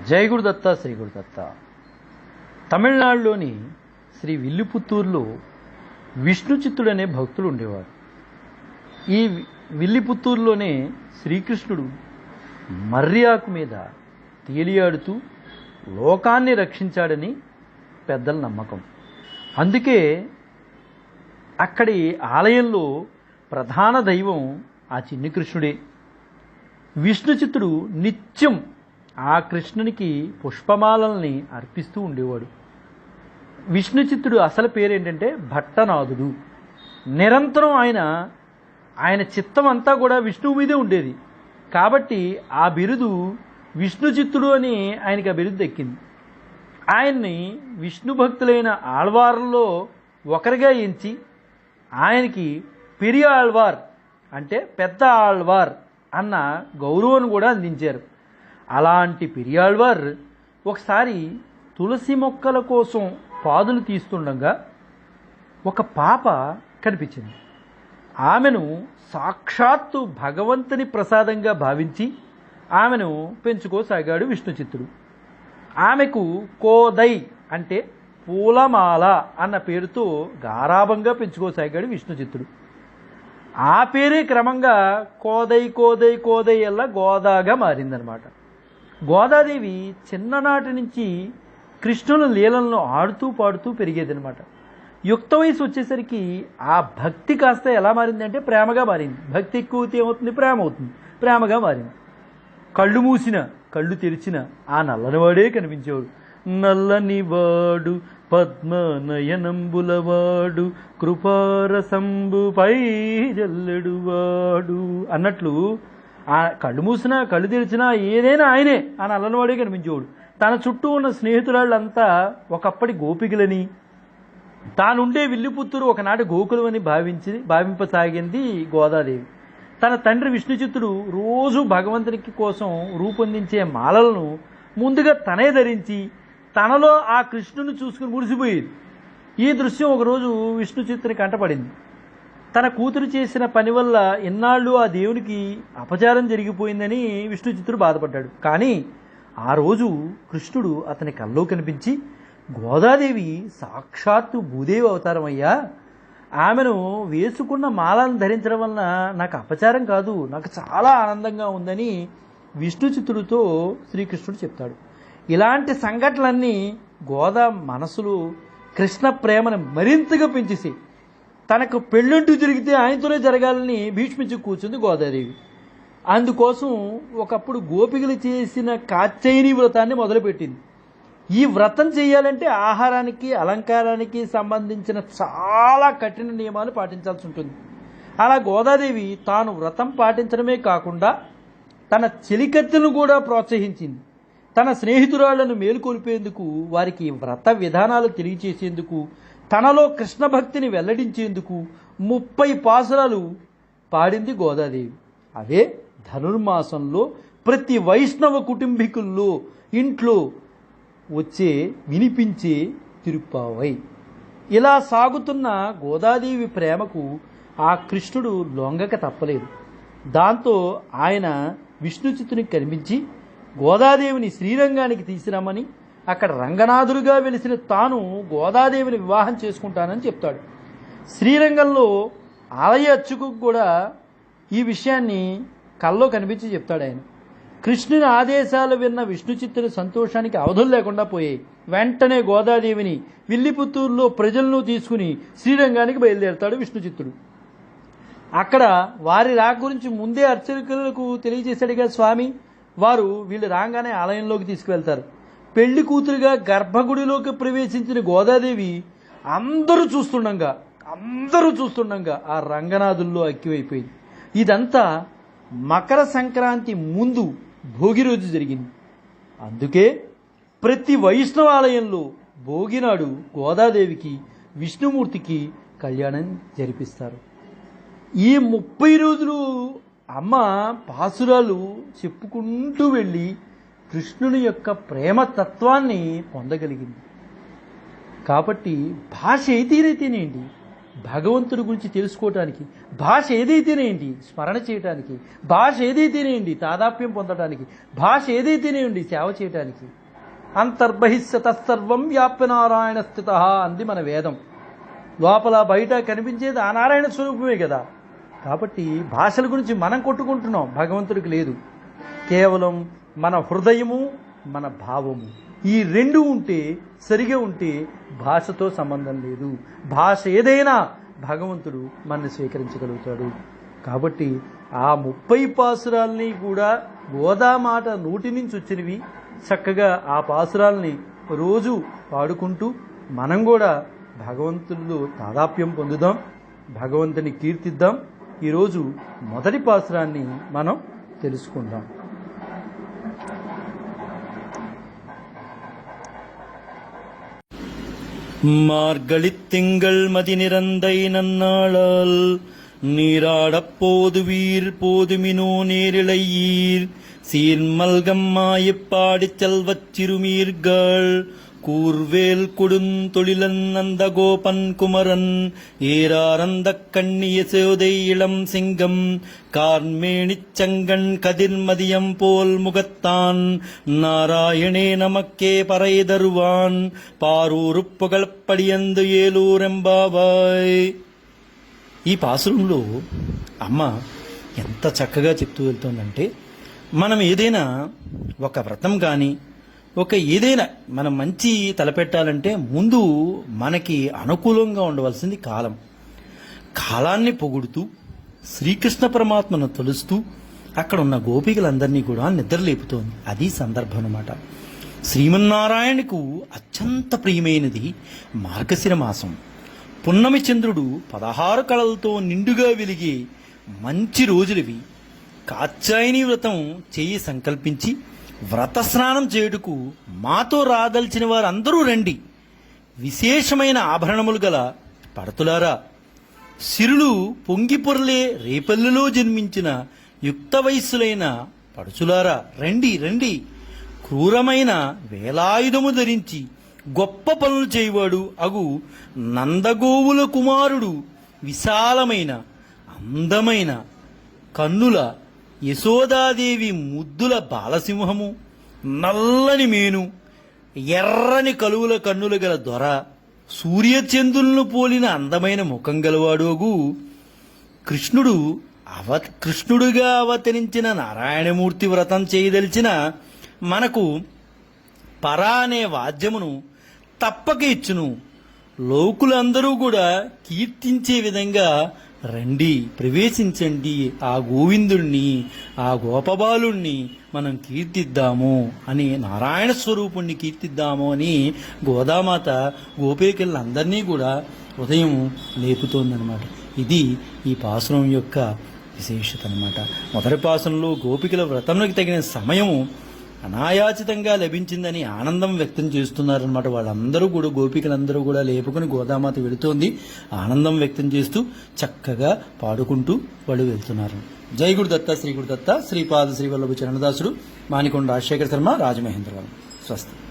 జై గురుదత్త శ్రీ గురుదత్త. తమిళనాడులోని శ్రీ విల్లిపుత్తూరులో విష్ణు చిత్తుడు అనే భక్తుడు ఉండేవారు ఈ విల్లిపుత్తూరులోనే శ్రీకృష్ణుడు మర్యాకు మీద తేలియాడుతూ లోకాన్ని రక్షించాడని పెద్దల నమ్మకం. అందుకే అక్కడి ఆలయంలో ప్రధాన దైవం ఆ చిన్ని కృష్ణుడే. విష్ణుచిత్తుడు నిత్యం ఆ కృష్ణునికి పుష్పమాలల్ని అర్పిస్తూ ఉండేవాడు. విష్ణుచిత్తుడు అసలు పేరేంటంటే భట్టనాథుడు. నిరంతరం ఆయన ఆయన చిత్తం అంతా కూడా విష్ణువు మీదే ఉండేది. కాబట్టి ఆ బిరుదు విష్ణుచిత్తుడు అని ఆయనకి ఆ బిరుదు దక్కింది. ఆయన్ని విష్ణు భక్తులైన ఆళ్వార్లలో ఒకరిగా ఎంచి ఆయనకి పెరియ ఆళ్వార్ అంటే పెద్ద ఆళ్వార్ అన్న గౌరవం కూడా అందించారు. అలాంటి పెరియాళ్వార్ ఒకసారి తులసి మొక్కల కోసం పాదులు తీస్తుండగా ఒక పాప కనిపించింది. ఆమెను సాక్షాత్తు భగవంతుని ప్రసాదంగా భావించి ఆమెను పెంచుకోసాగాడు విష్ణుచిత్తుడు. ఆమెకు కోదై అంటే పూలమాల అన్న పేరుతో గారాభంగా పెంచుకోసాగాడు విష్ణుచిత్తుడు. ఆ పేరే క్రమంగా కోదై కోదై కోదై అలా గోదాగా మారిందనమాట గోదాదేవి చిన్ననాటి నుంచి కృష్ణుల లీలలను ఆడుతూ పాడుతూ పెరిగేదనమాట యుక్త వయసు వచ్చేసరికి ఆ భక్తి కాస్త ఎలా మారింది అంటే ప్రేమగా మారింది. భక్తి ఎక్కువ ఏమవుతుంది? ప్రేమ అవుతుంది. ప్రేమగా మారింది. కళ్ళు మూసిన కళ్ళు తెరిచిన ఆ నల్లనివాడే కనిపించేవాడు. నల్లని వాడు పద్మనయనంబులవాడు కృపారసంబుపై జల్లెడువాడు అన్నట్లు ఆ కళ్ళు మూసినా కళ్ళు తెరిచినా ఏదైనా ఆయనే అని అల్లనవాడే కనిపించేవాడు. తన చుట్టూ ఉన్న స్నేహితురాళ్ళంతా ఒకప్పటి గోపికలని తానుండే విల్లిపుత్తూరు ఒకనాటి గోకులం అని భావించి భావింపసాగింది గోదాదేవి. తన తండ్రి విష్ణుచిత్తుడు రోజు భగవంతునికి కోసం రూపొందించే మాలలను ముందుగా తనే ధరించి తనలో ఆ కృష్ణుని చూసుకుని మురిసిపోయేది. ఈ దృశ్యం ఒకరోజు విష్ణుచిత్తుని కంటపడింది. తన కూతురు చేసిన పని వల్ల ఇన్నాళ్ళు ఆ దేవునికి అపచారం జరిగిపోయిందని విష్ణుచిత్రుడు బాధపడ్డాడు. కానీ ఆ రోజు కృష్ణుడు అతని కల్లో కనిపించి గోదాదేవి సాక్షాత్తు భూదేవి అవతారం అయ్యా. ఆమెను వేసుకున్న మాలను ధరించడం వలన నాకు అపచారం కాదు నాకు చాలా ఆనందంగా ఉందని విష్ణుచిత్రుడితో శ్రీకృష్ణుడు చెప్తాడు. ఇలాంటి సంఘటనలన్నీ గోదా మనసులో కృష్ణ ప్రేమను మరింతగా పెంచేసి తనకు పెళ్ళంటూ జరిగితే ఆయనతోనే జరగాలని భీష్మించి కూర్చుంది గోదాదేవి. అందుకోసం ఒకప్పుడు గోపికలు చేసిన కాత్యాయని వ్రతాన్ని మొదలుపెట్టింది. ఈ వ్రతం చేయాలంటే ఆహారానికి అలంకారానికి సంబంధించిన చాలా కఠిన నియమాలు పాటించాల్సి ఉంటుంది. అలా గోదాదేవి తాను వ్రతం పాటించడమే కాకుండా తన చెలికత్తెను కూడా ప్రోత్సహించింది. తన స్నేహితురాళ్ళను మేలుకొల్పేందుకు వారికి వ్రత విధానాలు తెలియచేసేందుకు తనలో కృష్ణ భక్తిని వెల్లడించేందుకు ముప్పై పాసురాలు పాడింది గోదాదేవి. అవే ధనుర్మాసంలో ప్రతి వైష్ణవ కుటుంబీకుల్లో ఇంట్లో వచ్చే వినిపించే తిరుప్పావై. ఇలా సాగుతున్న గోదాదేవి ప్రేమకు ఆ కృష్ణుడు లొంగక తప్పలేదు. దాంతో ఆయన విష్ణుచితుని కనిపించి గోదాదేవిని శ్రీరంగానికి తీసిరామని అక్కడ రంగనాథుడుగా వెలిసిన తాను గోదాదేవిని వివాహం చేసుకుంటానని చెప్తాడు. శ్రీరంగంలో ఆలయ అర్చకు కూడా ఈ విషయాన్ని కల్లో కనిపించి చెప్తాడు ఆయన. కృష్ణుని ఆదేశాలు విన్న విష్ణుచిత్తుని సంతోషానికి అవధులు లేకుండా పోయాయి. వెంటనే గోదాదేవిని విల్లిపుత్తూరులో ప్రజలను తీసుకుని శ్రీరంగానికి బయలుదేరతాడు విష్ణుచిత్తుడు అక్కడ వారి రాక గురించి ముందే అర్చకులకు తెలియజేశాడుగా స్వామి. వారు వీళ్ళు రాగానే ఆలయంలోకి తీసుకువెళ్తారు. పెళ్ళి కూతురుగా గర్భగుడిలోకి ప్రవేశించిన గోదాదేవి అందరూ చూస్తుండగా అందరూ చూస్తుండగా ఆ రంగనాథుల్లో అక్కివైపోయింది. ఇదంతా మకర సంక్రాంతి ముందు భోగి రోజు జరిగింది. అందుకే ప్రతి వైష్ణవ ఆలయంలో భోగినాడు గోదాదేవికి విష్ణుమూర్తికి కళ్యాణం జరిపిస్తారు. ఈ ముప్పై రోజులు అమ్మ పాసురాలు చెప్పుకుంటూ వెళ్ళి కృష్ణుని యొక్క ప్రేమ తత్వాన్ని పొందగలిగింది. కాబట్టి భాష అయితేనైతేనేంటి భగవంతుడి గురించి తెలుసుకోవటానికి భాష ఏదైతేనేంటి స్మరణ చేయటానికి భాష ఏదైతేనేంటి తాదాప్యం పొందటానికి భాష ఏదైతేనేంటి సేవ చేయటానికి. అంతర్బహిస్సత తత్సర్వం వ్యాప్య నారాయణ స్థిత అంది మన వేదం. లోపల బయట కనిపించేది ఆ నారాయణ స్వరూపమే కదా. కాబట్టి భాషల గురించి మనం కొట్టుకుంటున్నాం భగవంతుడికి లేదు. కేవలం మన హృదయము మన భావము. ఈ రెండు ఉంటే సరిగా ఉంటే భాషతో సంబంధం లేదు. భాష ఏదైనా భగవంతుడు మనల్ని స్వీకరించగలుగుతాడు. కాబట్టి ఆ ముప్పై పాసురాల్ని కూడా గోదామాట నోటి నుంచి వచ్చినవి. చక్కగా ఆ పాసురాల్ని రోజు పాడుకుంటూ మనం కూడా భగవంతుడిలో తాదాప్యం పొందుదాం భగవంతుని కీర్తిద్దాం. ఈరోజు మొదటి పాసురాన్ని మనం తెలుసుకుందాం. மார்கழித்திங்கள் மதி நிறந்தை நன்னாளால் நீராடப் போதுவீர் போதுமினோ நேரிழையீர். சீர்மல்கம் மாயப்பாடிச் செல்வச் சிறுமீர்கள் கூர்வேல் கொடுந்தொழிலன் அந்த கோபன் குமரன் ஏராரந்தக் கண்ணிய சோதை இளம் சிங்கம் கார்மேனிச் சங்கன் கதிர்மதியம் போல் முகத்தான் நாராயணே நமக்கே பறை தருவான் పారూరు పొగలపడియందు ఏలూరెంబాబాయ్ ఈ పాసురంలో అమ్మ ఎంత చక్కగా చెప్తూ వెళ్తోందంటే మనం ఏదైనా ఒక వ్రతం కానీ ఒక ఏదైనా మనం మంచి తలపెట్టాలంటే ముందు మనకి అనుకూలంగా ఉండవలసింది కాలం. కాలాన్ని పొగుడుతూ శ్రీకృష్ణ పరమాత్మను తలుస్తూ అక్కడ ఉన్న గోపికలందరినీ కూడా నిద్రలేపుతోంది. అది సందర్భం అన్నమాట. శ్రీమన్నారాయణకు అత్యంత ప్రియమైనది మార్గశిర మాసం. పున్నమి చంద్రుడు పదహారు కళలతో నిండుగా వెలిగే మంచి రోజులవి. కాత్యాయని వ్రతం చేయి సంకల్పించి వ్రత స్నానం చేయుటకు మాతో రాదలిచిన వారందరూ రండి. విశేషమైన ఆభరణములు గల పడతులారా సిరులు పొంగిపొరలే రేపల్లులో రేపల్లెలో జన్మించిన యుక్త వయస్సులైన పడుచులారా రండి రండి. క్రూరమైన వేలాయుధము ధరించి గొప్ప పనులు చేయవాడు అగు నందగోవుల కుమారుడు. విశాలమైన అందమైన కన్నుల యశోదాదేవి ముద్దుల బాలసింహము నల్లని మేను ఎర్రని కలువుల కన్నులు గల దొర సూర్యచంద్రులను పోలిన అందమైన ముఖం గలవాడు కృష్ణుడు అవ కృష్ణుడుగా అవతరించిన నారాయణమూర్తి వ్రతం చేయదలిచిన మనకు పరా అనే వాద్యమును తప్పక ఇచ్చును. లోకులందరూ కూడా కీర్తించే విధంగా రండి ప్రవేశించండి ఆ గోవిందుణ్ణి ఆ గోపబాలుణ్ణి మనం కీర్తిద్దాము అని నారాయణ స్వరూపుణ్ణి కీర్తిద్దాము అని గోదామాత గోపికలందరినీ కూడా ఉదయం లేపుతోందనమాట ఇది ఈ పాసురం యొక్క విశేషత అనమాట మొదటి పాసంలో గోపికల వ్రతంలోకి తగిన సమయము అనాయాచితంగా లభించిందని ఆనందం వ్యక్తం చేస్తున్నారనమాట వాళ్ళందరూ కూడా గోపికలందరూ కూడా లేపుకుని గోదామాత వెళుతోంది. ఆనందం వ్యక్తం చేస్తూ చక్కగా పాడుకుంటూ వాళ్ళు వెళ్తున్నారు. జై గురుదత్త శ్రీ గురుదత్త శ్రీపాద శ్రీ వల్లభ చరణదాసుడు మానికొండ రాజశేఖర శర్మ రాజమహేంద్రవరం. స్వస్తి.